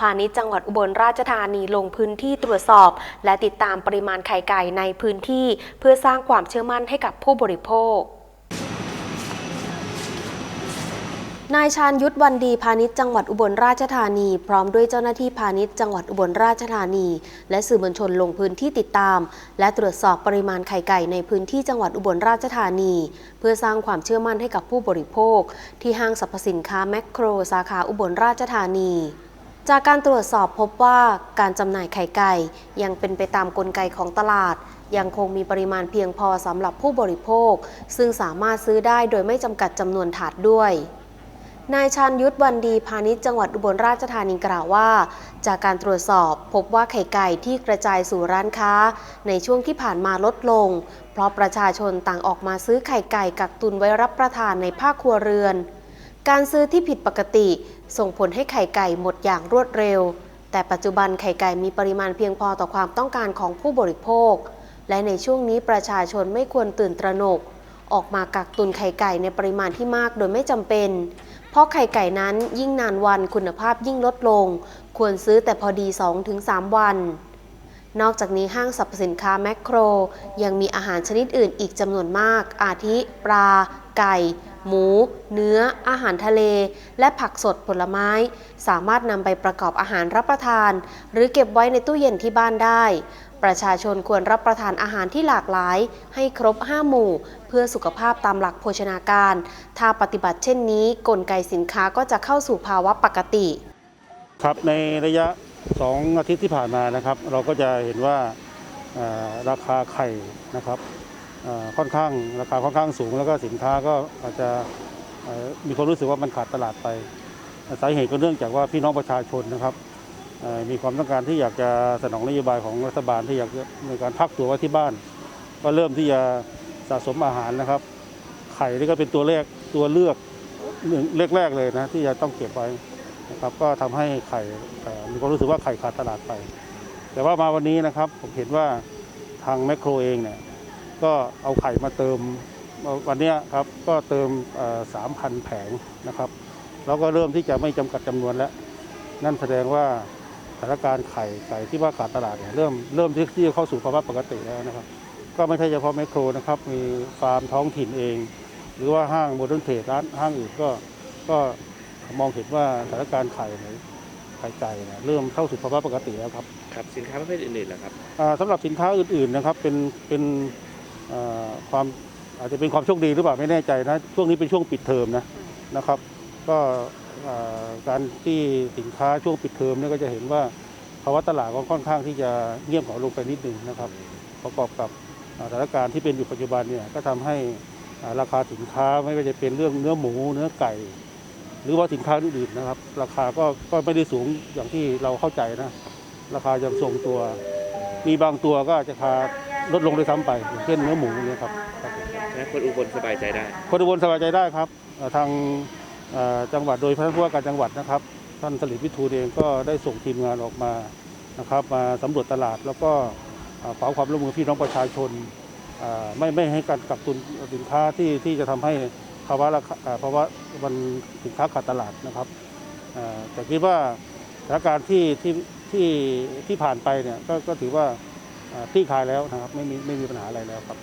พาณิชย์จังหวัดอุบลราชธานีลงพื้นที่ตรวจสอบ และติดตามปริมาณไข่ไก่ในพื้นที่ เพื่อสร้างความเชื่อมั่นให้กับผู้บริโภคนายชาญยุทธวันดีพาณิชย์จังหวัดอุบลราชธานี พร้อมด้วยเจ้าหน้าที่พาณิชย์จังหวัดอุบลราชธานี และสื่อมวลชนลงพื้นที่ติดตาม และตรวจสอบปริมาณไข่ไก่ในพื้นที่จังหวัดอุบลราชธานี เพื่อสร้างความเชื่อมั่นให้กับผู้บริโภค ที่ห้างสรรพสินค้าแมคโครสาขาอุบลราชธานี จากการตรวจสอบพบว่าการจำหน่ายไข่ไก่ ยังเป็นไปตามกลไกของตลาด ยังคงมีปริมาณเพียงพอสำหรับผู้บริโภค ซึ่งสามารถซื้อได้โดยไม่จำกัดจำนวนถาดด้วยนายชาญยุทธวันดีพาณิชย์จังหวัดอุบลราชธานีกล่าวว่า จากการตรวจสอบพบว่าไข่ไก่ที่กระจายสู่ร้านค้า ในช่วงที่ผ่านมาลดลง เพราะประชาชนต่างออกมาซื้อไข่ไก่กักตุนไว้รับประทานในภาคครัวเรือน การซื้อที่ผิดปกติ ส่งผลให้ไข่ไก่หมดอย่างรวดเร็ว แต่ปัจจุบันไข่ไก่มีปริมาณเพียงพอต่อความต้องการของผู้บริโภค และในช่วงนี้ประชาชนไม่ควรตื่นตระหนก ออกมากักตุนไข่ไก่ในปริมาณที่มากโดยไม่จำเป็น เพราะไข่ไก่นั้นยิ่งนานวันคุณภาพยิ่งลดลง ควรซื้อแต่พอดี 2-3 วัน นอกจากนี้ห้างสรรพสินค้าแมคโคร ยังมีอาหารชนิดอื่นอีกจำนวนมาก อาทิ ปลา ไก่ หมู เนื้อ อาหารทะเล และผักสดผลไม้ สามารถนำไปประกอบอาหารรับประทาน หรือเก็บไว้ในตู้เย็นที่บ้านได้ ประชาชนควรรับประทานอาหารที่หลากหลาย ให้ครบ 5 หมู่ เพื่อสุขภาพตามหลักโภชนาการ ถ้าปฏิบัติเช่นนี้ กลไกสินค้าก็จะเข้าสู่ภาวะปกติ ครับในระยะ 2 อาทิตย์ที่ผ่านมานะครับ เราก็จะเห็นว่าราคาไข่นะครับ ค่อนข้างราคาค่อนข้างสูง แล้วก็สินค้าก็อาจจะมีความรู้สึกว่ามันขาดตลาดไป สาเหตุก็เนื่องจากว่าพี่น้องประชาชนนะครับมีความต้องการที่อยากจะสนองนโยบายของรัฐบาลที่อยากในการพักตัวไว้ที่บ้าน ก็เริ่มที่จะสะสมอาหารนะครับ ไข่นี่ก็เป็นตัวแรกตัวเลือกหนึ่งแรกเลยนะที่จะต้องเก็บไว้นะครับ ก็ทำให้ไข่มีความรู้สึกว่าไข่ขาดตลาดไป แต่ว่ามาวันนี้นะครับผมเห็นว่าทางแมคโครเองเนี่ย ก็เอาไข่มาเติมวันเนี้ยครับก็เติมสามพันแผงนะครับ แล้วก็เริ่มที่จะไม่จำกัดจำนวนแล้ว นั่นแสดงว่าสถานการณ์ไข่ไก่ที่ว่าขาดตลาดเนี่ยเริ่มเริ่มที่ที่จะเข้าสู่ภาวะปกติแล้วนะครับ ก็ไม่ใช่เฉพาะแมคโครนะครับ มีฟาร์มท้องถิ่นเอง หรือว่าห้างโมเดิร์นเทรดร้านห้างอื่นก็ก็มองเห็นว่าสถานการณ์ไข่เนี่ยไข่ไก่เนี่ยเริ่มเข้าสู่ภาวะปกติแล้วครับ ครับสินค้าประเภทอื่นๆล่ะครับอ่าสำหรับสินค้าอื่นๆนะครับเป็นเป็นอ่า ความอาจจะเป็นความโชคดีหรือเปล่าไม่แน่ใจนะช่วงนี้เป็นช่วงปิดเทอมนะนะครับ ก็การที่สินค้าช่วงปิดเทอมเนี่ยก็จะเห็นว่าภาวะตลาดก็ค่อนข้างที่จะเงียบเหงาลงไปนิดนึงนะครับ ประกอบกับสถานการณ์ที่เป็นอยู่ปัจจุบันเนี่ยก็ทำให้ราคาสินค้าไม่ว่าจะเป็นเรื่องเนื้อหมูเนื้อไก่ หรือว่าสินค้าอื่นๆนะครับ ราคาก็ก็ไม่ได้สูงอย่างที่เราเข้าใจนะ ราคายังทรงตัว มีบางตัวก็อาจจะราคา ลดลงด้วยซ้ำไปอย่างเช่นเนื้อหมูเนี่ยครับครับผมและคนอุบลสบายใจได้ คนอุบลสบายใจได้ครับเอ่อทางเอ่อจังหวัดโดยพระผู้ว่าการจังหวัดนะครับ ท่านสลิดวิทูลเองก็ได้ส่งทีมงานออกมานะครับ มาสำรวจตลาดแล้วก็เอ่อขอความร่วมมือพี่น้องประชาชนเอ่อไม่ไม่ให้การกักตุนสินค้าที่ที่จะทำให้ภาวะราคาเอ่อภาวะมันสินค้าขาดตลาดนะครับเอ่อแต่คิดว่าสถานการณ์ที่ที่ที่ที่ผ่านไปเนี่ยก็ก็ถือว่าเอ่อ คลี่คลายแล้วนะครับไม่มีไม่มีปัญหาอะไรแล้วครับ